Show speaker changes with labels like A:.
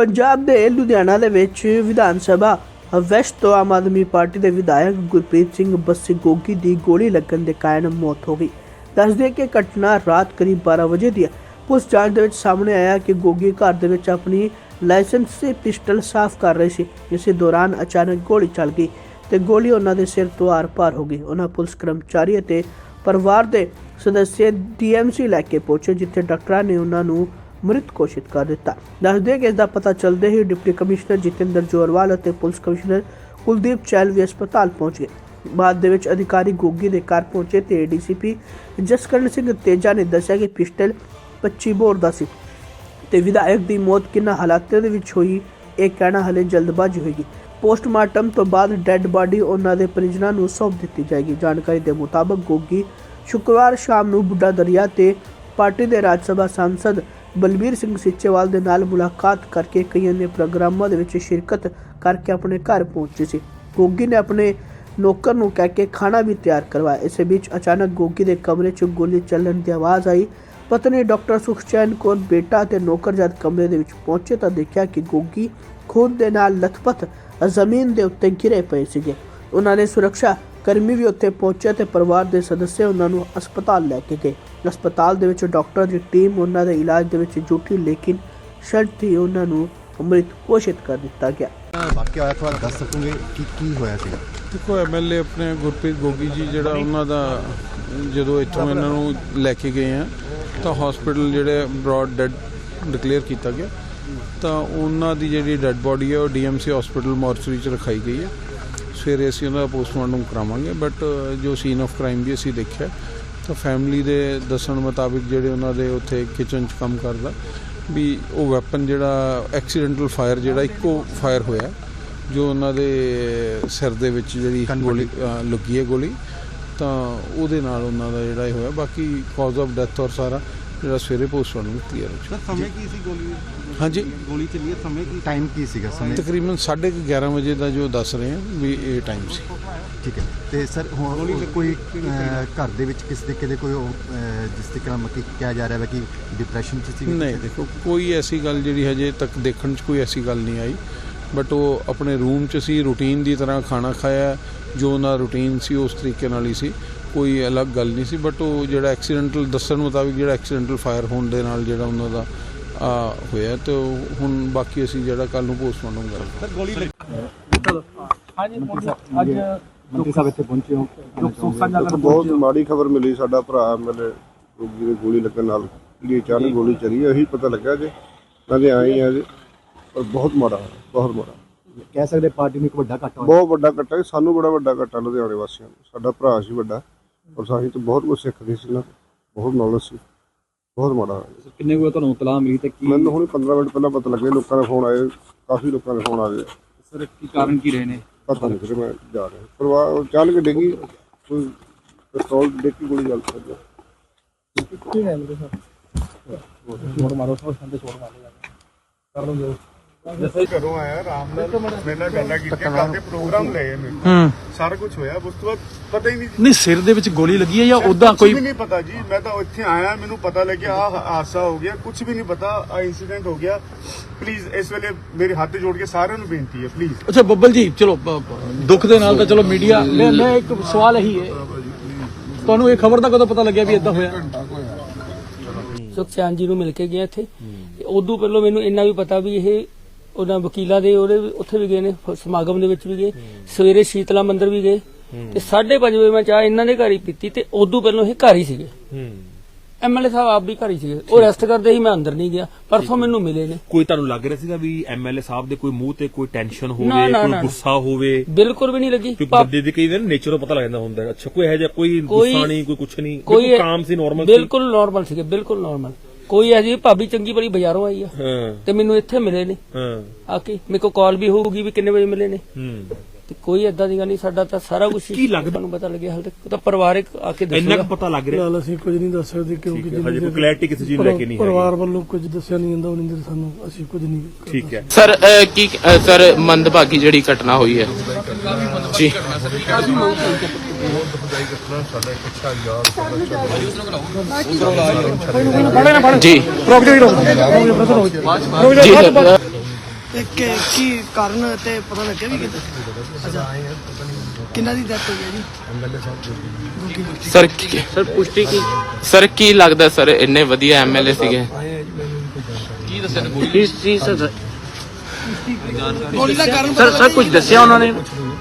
A: ਪੰਜਾਬ ਦੇ ਲੁਧਿਆਣਾ ਦੇ ਵਿੱਚ ਵਿਧਾਨ ਸਭਾ ਵੈਸਟ ਤੋਂ ਆਮ ਆਦਮੀ ਪਾਰਟੀ ਦੇ ਵਿਧਾਇਕ ਗੁਰਪ੍ਰੀਤ ਸਿੰਘ ਬੱਸੀ ਗੋਗੀ ਦੀ ਗੋਲੀ ਲੱਗਣ ਦੇ ਕਾਰਨ ਮੌਤ ਹੋ ਗਈ। ਦੱਸਦੇ ਕਿ ਘਟਨਾ ਰਾਤ ਕਰੀਬ 12 ਵਜੇ ਦੀ ਹੈ। ਪੁਲਿਸ ਜਾਂਚ ਦੇ ਵਿੱਚ ਸਾਹਮਣੇ ਆਇਆ ਕਿ ਗੋਗੀ ਘਰ ਦੇ ਵਿੱਚ ਆਪਣੀ ਲਾਇਸੈਂਸੀ ਪਿਸਟਲ ਸਾਫ਼ ਕਰ ਰਹੀ ਸੀ ਇਸੇ ਦੌਰਾਨ ਅਚਾਨਕ ਗੋਲੀ ਚੱਲ ਗਈ ਤੇ ਗੋਲੀ ਉਹਨਾਂ ਦੇ ਸਿਰ ਤੋਂ ਆਰ-ਪਾਰ ਹੋ ਗਈ। ਉਹਨਾਂ ਪੁਲਿਸ ਕਰਮਚਾਰੀ ਅਤੇ ਪਰਿਵਾਰ ਦੇ ਸਦੱਸਿਆ ਡੀਐਮਸੀ ਲੈ ਕੇ ਪਹੁੰਚੇ, ਜਿੱਥੇ ਡਾਕਟਰਾਂ ਨੇ ਉਹਨਾਂ ਨੂੰ ਮ੍ਰਿਤ ਘੋਸ਼ਿਤ ਕਰ ਦਿੱਤਾ। ਦੱਸਦੇ ਕਿ ਇਸ ਦਾ ਪਤਾ ਚੱਲਦੇ ਹੀ ਡਿਪਟੀ ਕਮਿਸ਼ਨਰ ਜਤਿੰਦਰ ਜੋਰਵਾਲ ਅਤੇ ਪੁਲਿਸ ਕਮਿਸ਼ਨਰ ਕੁਲਦੀਪ ਚੈਲ ਵੀ ਹਸਪਤਾਲ ਪਹੁੰਚ ਗਏ। ਬਾਅਦ ਦੇ ਵਿੱਚ ਅਧਿਕਾਰੀ ਗੋਗੀ ਦੇ ਘਰ ਪਹੁੰਚੇ ਤੇ ਏਡੀਸੀਪੀ ਜਸਕਰਨ ਸਿੰਘ ਤੇਜਾ ਨੇ ਦੱਸਿਆ ਕਿ ਪਿਸਟਲ 25 ਬੋਰ ਦਾ ਸੀ ਤੇ ਵਿਧਾਇਕ ਦੀ ਮੌਤ ਕਿੰਨਾ ਹਾਲਾਤਾਂ ਦੇ ਵਿੱਚ ਹੋਈ, ਇਹ ਕਹਿਣਾ ਹਲੇ ਜਲਦਬਾਜ਼ੀ ਹੋਏਗੀ। ਪੋਸਟਮਾਰਟਮ ਤੋਂ ਬਾਅਦ ਡੈੱਡ ਬਾਡੀ ਉਹਨਾਂ ਦੇ ਪਰਿਜਨਾਂ ਨੂੰ ਸੌਂਪ ਦਿੱਤੀ ਜਾਏਗੀ। ਜਾਣਕਾਰੀ ਦੇ ਮੁਤਾਬਕ ਗੋਗੀ ਸ਼ੁੱਕਰਵਾਰ ਸ਼ਾਮ ਨੂੰ ਬੁੱਢਾ ਦਰਿਆ ਤੇ ਪਾਰਟੀ ਦੇ ਰਾਜ ਸਭਾ ਸਾਂਸਦ ਬਲਬੀਰ ਸਿੰਘ ਸਿੱਚੇਵਾਲ ਦੇ ਨਾਲ ਮੁਲਾਕਾਤ ਕਰਕੇ ਕਈਆਂ ਨੇ ਪ੍ਰੋਗਰਾਮਾਂ ਦੇ ਵਿੱਚ ਸ਼ਿਰਕਤ ਕਰਕੇ ਆਪਣੇ ਘਰ ਪਹੁੰਚੇ ਸੀ। ਗੋਗੀ ਨੇ ਆਪਣੇ ਨੌਕਰ ਨੂੰ ਕਹਿ ਕੇ ਖਾਣਾ ਵੀ ਤਿਆਰ ਕਰਵਾਇਆ। ਇਸੇ ਵਿੱਚ ਅਚਾਨਕ ਗੋਗੀ ਦੇ ਕਮਰੇ 'ਚ ਗੋਲੀ ਚੱਲਣ ਦੀ ਆਵਾਜ਼ ਆਈ। ਪਤਨੀ ਡਾਕਟਰ ਸੁਖਚੈਨ ਕੋਲ ਬੇਟਾ ਤੇ ਨੌਕਰ ਜਦ ਕਮਰੇ ਦੇ ਵਿੱਚ ਪਹੁੰਚੇ ਤਾਂ ਦੇਖਿਆ ਕਿ ਗੋਗੀ ਖੂਨ ਦੇ ਨਾਲ ਲਥਪਥ ਜ਼ਮੀਨ ਦੇ ਉੱਤੇ ਗਿਰੇ ਪਏ ਸੀਗੇ। ਉਹਨਾਂ ਨੇ ਸੁਰੱਖਿਆ ਕਰਮੀ ਵੀ ਉੱਥੇ ਪਹੁੰਚੇ ਤੇ ਪਰਿਵਾਰ ਦੇ ਸਦੱਸਿਆ ਉਹਨਾਂ ਨੂੰ ਹਸਪਤਾਲ ਲੈ ਕੇ ਗਏ। ਹਸਪਤਾਲ ਦੇ ਵਿੱਚ ਡਾਕਟਰ ਦੀ ਟੀਮ ਉਹਨਾਂ ਦੇ ਇਲਾਜ ਦੇ ਵਿੱਚ ਜੁਟੀ ਲੇਕਿਨ ਸ਼ਰਤ ਹੀ ਉਹਨਾਂ ਨੂੰ ਮ੍ਰਿਤ ਘੋਸ਼ਿਤ ਕਰ ਦਿੱਤਾ ਗਿਆ।
B: ਵਾਕਿਆ ਹੋਇਆ ਥੋੜਾ ਦੱਸ ਸਕੋਗੇ ਕਿ ਕੀ ਹੋਇਆ ਸੀਗਾ
C: ਦੇਖੋ ਐਮਐਲਏ ਆਪਣੇ ਗੁਰਪ੍ਰੀਤ ਗੋਗੀ ਜੀ ਜਿਹੜਾ ਉਹਨਾਂ ਦਾ ਜਦੋਂ ਇੱਥੋਂ ਇਹਨਾਂ ਨੂੰ ਲੈ ਕੇ ਗਏ ਆ ਤਾਂ ਹਸਪੀਟਲ ਜਿਹੜੇ ਬ੍ਰੌਡ ਡੈਡ ਡਿਕਲੇਅਰ ਕੀਤਾ ਗਿਆ। ਤਾਂ ਉਹਨਾਂ ਦੀ ਜਿਹੜੀ ਡੈੱਡ ਬੋਡੀ ਹੈ ਉਹ ਡੀਐਮਸੀ ਹਸਪੀਟਲ ਮੋਰਚਰੀ ਚ ਰਖਾਈ ਗਈ ਹੈ ਸਵੇਰੇ ਅਸੀਂ ਉਹਨਾਂ ਦਾ ਪੋਸਟਮਾਰਟਮ ਕਰਾਵਾਂਗੇ ਬਟ ਜੋ ਸੀਨ ਆਫ ਕ੍ਰਾਈਮ ਵੀ ਅਸੀਂ ਦੇਖਿਆ ਤਾਂ ਫੈਮਿਲੀ ਦੇ ਦੱਸਣ ਮੁਤਾਬਿਕ ਜਿਹੜੇ ਉਹਨਾਂ ਦੇ ਉੱਥੇ ਕਿਚਨ 'ਚ ਕੰਮ ਕਰਦਾ ਵੀ ਉਹ ਵੈਪਨ ਜਿਹੜਾ ਐਕਸੀਡੈਂਟਲ ਫਾਇਰ ਜਿਹੜਾ ਇੱਕੋ ਫਾਇਰ ਹੋਇਆ ਜੋ ਉਹਨਾਂ ਦੇ ਸਿਰ ਦੇ ਵਿੱਚ ਜਿਹੜੀ ਗੋਲੀ ਲੱਗੀ ਹੈ ਗੋਲੀ ਤਾਂ ਉਹਦੇ ਨਾਲ ਉਹਨਾਂ ਦਾ ਜਿਹੜਾ ਇਹ ਹੋਇਆ ਬਾਕੀ ਕਾਜ਼ ਆਫ ਡੈਥ ਔਰ ਸਾਰਾ ਜਿਹੜਾ ਸਵੇਰੇ ਪੋਸਟਮਾਰਟਮ ਕਲੀਅਰ ਹੋ
D: ਸਰ ਸਮੇਂ ਕੀ ਸੀ ਗੋਲੀ
C: ਹਾਂਜੀ।
D: ਗੋਲੀ ਚੱਲੀ ਹੈ ਸਮੇਂ ਕੀ
B: ਟਾਈਮ ਕੀ ਸੀਗਾ ਸਮੇਂ?
C: ਤਕਰੀਬਨ 11:30 ਵਜੇ ਦਾ ਜੋ ਦੱਸ ਰਹੇ ਆ ਵੀ ਇਹ ਟਾਈਮ ਸੀ।
B: ਠੀਕ ਹੈ। ਤੇ ਸਰ ਹੁਣ ਕੋਈ ਘਰ ਦੇ ਵਿੱਚ ਕਿਸ ਤਰੀਕੇ ਦੇ ਕੋਈ ਜਿਸ ਤਰੀਕੇ ਨਾਲ ਮੱਕੀ ਕਿਹਾ ਜਾ ਰਿਹਾ ਹੈ ਕਿ ਡਿਪਰੈਸ਼ਨ ਚ ਸੀ
C: ਨਹੀਂ ਦੇਖੋ ਕੋਈ ਐਸੀ ਗੱਲ ਜਿਹੜੀ ਹਜੇ ਤੱਕ ਦੇਖਣ 'ਚ ਕੋਈ ਐਸੀ ਗੱਲ ਨਹੀਂ ਆਈ। ਬਟ ਉਹ ਆਪਣੇ ਰੂਮ 'ਚ ਸੀ ਰੂਟੀਨ ਦੀ ਤਰ੍ਹਾਂ ਖਾਣਾ ਖਾਇਆ ਜੋ ਉਹਨਾਂ ਰੂਟੀਨ ਸੀ ਉਸ ਤਰੀਕੇ ਨਾਲ ਹੀ ਸੀ। ਕੋਈ ਅਲੱਗ ਗੱਲ ਨਹੀਂ ਸੀ ਬਟ ਉਹ ਜਿਹੜਾ ਐਕਸੀਡੈਂਟਲ ਦੱਸਣ ਮੁਤਾਬਿਕ ਜਿਹੜਾ ਐਕਸੀਡੈਂਟਲ ਫਾਇਰ ਹੋਣ ਦੇ ਨਾਲ ਜਿਹੜਾ ਉਹਨਾਂ ਦਾ ਆ ਹੋਇਆ ਤੇ ਉਹ ਹੁਣ ਬਾਕੀ ਅਸੀਂ ਜਿਹੜਾ ਕੱਲ ਨੂੰ ਪੋਸਟਮਾਰਟਮ ਕਰਾਂਗੇ।
D: ਸਰ ਗੋਲੀ
B: ਇੱਥੇ ਪਹੁੰਚੇ ਹੋ।
E: ਬਹੁਤ ਮਾੜੀ ਖਬਰ ਮਿਲੀ ਸਾਡਾ ਭਰਾ ਮੇਰੇ ਰੋਗੀ ਦੇ ਗੋਲੀ ਲੱਗਣ ਨਾਲ ਜਿਹੜੀ ਅਚਾਨਕ ਗੋਲੀ ਚੱਲੀ ਹੈ ਇਹੀ ਪਤਾ ਲੱਗਾ ਜੇ। ਤੇ ਆਈ ਆ ਜੇ ਪਰ ਬਹੁਤ ਮਾੜਾ ਬਹੁਤ ਮਾੜਾ।
B: ਕਹਿ ਸਕਦੇ ਪਾਰਟੀ ਨੂੰ ਇੱਕ ਵੱਡਾ ਘਾਟਾ
E: ਬਹੁਤ ਵੱਡਾ ਹੈ, ਸਾਨੂੰ ਬੜਾ ਵੱਡਾ ਕੱਟਾ ਲੁਧਿਆਣੇ ਵਾਸੀਆਂ ਨੂੰ ਸਾਡਾ ਭਰਾ ਸੀ ਵੱਡਾ। ਔਰ ਸਾਹੀਂ ਤੋਂ ਬਹੁਤ ਕੁਝ ਸਿੱਖਦੇ ਸੀ ਨਾ ਬਹੁਤ ਨੌਲੇਜ ਸੀ ਬਹੁਤ ਮਾੜਾ ਹੋਇਆ।
D: ਕਿੰਨੇ ਕੋਈ ਤੁਹਾਨੂੰ ਤਲਾਹ ਮਿਲੀ ਤੇ ਕੀ
E: ਮੈਨੂੰ ਹੁਣ 15 ਮਿੰਟ ਪਹਿਲਾਂ ਪਤਾ ਲੱਗਿਆ ਲੋਕਾਂ ਦੇ ਫੋਨ ਆਏ ਕਾਫੀ ਲੋਕਾਂ ਦੇ ਫੋਨ ਆ ਗਏ।
D: ਸਰ ਕੀ ਕਾਰਨ ਕੀ ਰਹੇ ਨੇ?
E: ਪਤਾ ਨਹੀਂ ਫਿਰ ਮੈਂ ਜਾ ਰਿਹਾ। ਪਰਿਵਾਰ ਚੱਲ ਕੇ ਡਿੱਗੀ ਕੋਈ ਪਿਸਤੌਲ ਡਿੱਗ ਕੇ ਗੋਲੀ ਚੱਲ ਸਕਦੀ
F: ਘਰੋਂ ਆਇਆ ਆਰਾਮ ਨਾਲ ਮੇਰੇ ਨਾਲ ਗੱਲਾਂ ਕੀਤੀਆਂ ਕੱਲ ਦੇ ਪ੍ਰੋਗਰਾਮ ਲਏ ਮੈਨੂੰ ਸਾਰਾ ਕੁਝ ਹੋਇਆ ਉਸ ਤੋਂ ਬਾਅਦ ਪਤਾ ਹੀ ਨਹੀਂ
G: ਨਹੀਂ ਸਿਰ ਦੇ ਵਿੱਚ ਗੋਲੀ ਲੱਗੀ ਹੈ ਜਾਂ ਉਦਾਂ
F: ਕੁਛ
G: ਕੋਈ
F: ਵੀ ਨਹੀਂ ਪਤਾ ਜੀ ਮੈਂ ਤਾਂ ਇੱਥੇ ਆਇਆ ਮੈਨੂੰ ਪਤਾ ਲੱਗਿਆ ਆ ਹਾਦਸਾ ਹੋ ਗਿਆ ਕੁਝ ਵੀ ਨਹੀਂ ਪਤਾ ਆ ਇਨਸੀਡੈਂਟ ਹੋ ਗਿਆ। ਪਲੀਜ਼ ਇਸ ਵੇਲੇ ਮੇਰੇ ਹੱਥ ਜੋੜ ਕੇ ਸਾਰਿਆਂ ਨੂੰ ਬੇਨਤੀ ਹੈ ਪਲੀਜ਼
G: ਅੱਛਾ ਬੱਬਲ ਜੀ ਚਲੋ ਦੁੱਖ ਦੇ ਨਾਲ ਤਾਂ ਚਲੋ ਮੀਡੀਆ ਮੈਂ ਮੈਂ ਇੱਕ ਸਵਾਲ ਇਹੀ ਹੈ। ਤੁਹਾਨੂੰ ਇਹ ਖਬਰ ਦਾ ਕਦੋਂ ਪਤਾ ਲੱਗਿਆ ਵੀ ਇਦਾਂ ਹੋਇਆ?
H: ਸੁਖਚੈਨ ਜੀ ਨੂੰ ਮਿਲ ਕੇ ਗਏ ਇੱਥੇ। ਤੇ ਉਦੋਂ ਪਹਿਲਾਂ ਮੈਨੂੰ ਇੰਨਾ ਵੀ ਪਤਾ ਵੀ ਇਹ ਉਹਨਾਂ ਵਕੀਲਾਂ ਦੇ ਉਹਦੇ ਉੱਥੇ ਵੀ ਗਏ ਨੇ ਫ- ਸਮਾਗਮ ਦੇ ਵਿੱਚ ਵੀ ਗਏ। ਸਵੇਰੇ ਸ਼ੀਤਲਾ ਮੰਦਿਰ ਵੀ ਗਏ। ਤੇ 5:30 ਵਜੇ ਮੈਂ ਚਾਹ ਇਹਨਾਂ ਦੇ ਘਰ ਹੀ ਪੀਤੀ ਤੇ ਉਦੋਂ ਪਹਿਲਾਂ ਇਹ ਘਰ ਹੀ ਸੀਗੇ। ਐਮਐਲਏ ਸਾਹਿਬ ਆਪ ਵੀ ਘਰ ਹੀ ਸੀਗੇ। ਉਹ ਰੈਸਟ ਕਰਦੇ ਸੀ ਮੈਂ ਅੰਦਰ ਨਹੀਂ ਗਿਆ। ਪਰਸੋਂ ਮੈਨੂੰ ਮਿਲੇ ਨੇ।
I: ਕੋਈ ਤੁਹਾਨੂੰ ਲੱਗ ਰਿਹਾ ਸੀਗਾ ਵੀ ਐਮਐਲਏ ਸਾਹਿਬ ਦੇ ਕੋਈ ਮੂੰਹ ਤੇ ਕੋਈ ਟੈਨਸ਼ਨ
H: ਨਾ,
I: ਹੋਵੇ
H: ਨਾ,
I: ਕੋਈ। ਗੁੱਸਾ ਹੋਵੇ?
H: ਬਿਲਕੁਲ ਵੀ ਨਹੀਂ ਲੱਗੀ।
I: ਕਿਉਂਕਿ
H: ਪਾ-
I: ਬੰਦੇ ਦੇ ਕਈ ਦਿਨ ਨੇਚਰੋਂ ਪਤਾ ਲੱਗ ਜਾਂਦਾ ਹੁੰਦਾ ਹੈ। ਅੱਛਾ ਕੋਈ ਇਹੋ ਜਿਹਾ ਕੋਈ
H: ਕੋਈ-
I: ਗੁੱਸਾ ਨਹੀਂ ਕੋਈ ਕੁਛ ਨਹੀਂ।
H: ਕੋਈ
I: ਬਿਲਕੁਲ ਕਾਮ ਸੀ ਨਾਰਮਲ ਸੀ।
H: ਬਿਲਕੁਲ ਨਾਰਮਲ ਸੀਗੇ ਬਿਲਕੁਲ ਨਾਰਮਲ ਕੋਈ ਐ ਜੀ ਭਾਬੀ ਚੰਗੀ ਬੜੀ ਬਾਜ਼ਾਰੋਂ ਆਈ ਆ।
I: ਹਾਂ।
H: ਤੇ ਮੈਨੂੰ ਇੱਥੇ ਮਿਲੇ ਨੇ।
I: ਹਾਂ।
H: ਆ ਕੇ ਮੇਰੇ ਕੋਲ ਕਾਲ ਵੀ ਹੋਊਗੀ ਵੀ ਕਿੰਨੇ ਵਜੇ ਮਿਲੇ ਨੇ।
I: ਹੂੰ।
H: ਤੇ ਕੋਈ ਏਦਾਂ ਦੀ ਗੱਲ ਨਹੀਂ ਸਾਡਾ ਤਾਂ ਸਾਰਾ ਕੁਝ
I: ਕੀ ਲੱਗਦਾ?
H: ਤੁਹਾਨੂੰ ਪਤਾ ਲੱਗਿਆ ਹਾਲ ਤੱਕ। ਉਹ ਤਾਂ ਪਰਿਵਾਰਕ ਆ ਕੇ
I: ਇੰਨਾ
H: ਦੱਸੇਗਾ।
I: ਕੁ ਪਤਾ ਲੱਗ ਰਿਹਾ।
J: ਫਿਲਹਾਲ ਅਸੀਂ ਕੁਝ ਨਹੀਂ ਦੱਸ ਸਕਦੇ ਕਿਉਂਕਿ
I: ਠੀਕ ਹੈ, ਹਜੇ ਕੋਈ clarity ਕਿਸੇ ਚੀਜ਼ ਨੂੰ ਲੈ ਕੇ ਨਹੀਂ ਹੈਗੀ।
J: ਪਰਿਵਾਰ ਵੱਲੋਂ ਕੁਝ ਦੱਸਿਆ ਨਹੀਂ ਜਾਂਦਾ ਉਹਨਾਂ ਦੇ ਸਾਨੂੰ ਅਸੀਂ ਕੁਝ ਨਹੀਂ ਕਰ
I: ਠੀਕ ਹੈ।
K: ਸਰ ਅਹ, ਕੀ ਅਹ, ਸਰ ਮੰਦਭਾਗੀ ਜਿਹੜੀ ਘਟਨਾ ਹੋਈ ਹੈ। ਜੀ। ਜੀ। ਜੀ ਸਰ
J: ਤੇ ਕਿ- ਕੀ ਕਾਰਨ ਤੇ ਪਤਾ ਲੱਗਿਆ ਵੀ ਕਿਤੇ? ਅੱਛਾ। ਕਿੰਨਾ ਦੀ ਡੈਥ ਹੋਈ ਹੈ ਜੀ?
K: ਸਰ ਸਰ ਪੁਸ਼ਟੀ ਕੀ? ਸਰ ਕੀ ਲੱਗਦਾ ਸਰ ਇੰਨੇ ਵਧੀਆ ਐਮਐਲਏ ਸੀਗੇ?
J: ਗੋਲੀ ਦਾ ਕਾਰਨ
G: ਸਰ ਸਰ ਕੁਝ ਦੱਸਿਆ ਉਹਨਾਂ ਨੇ?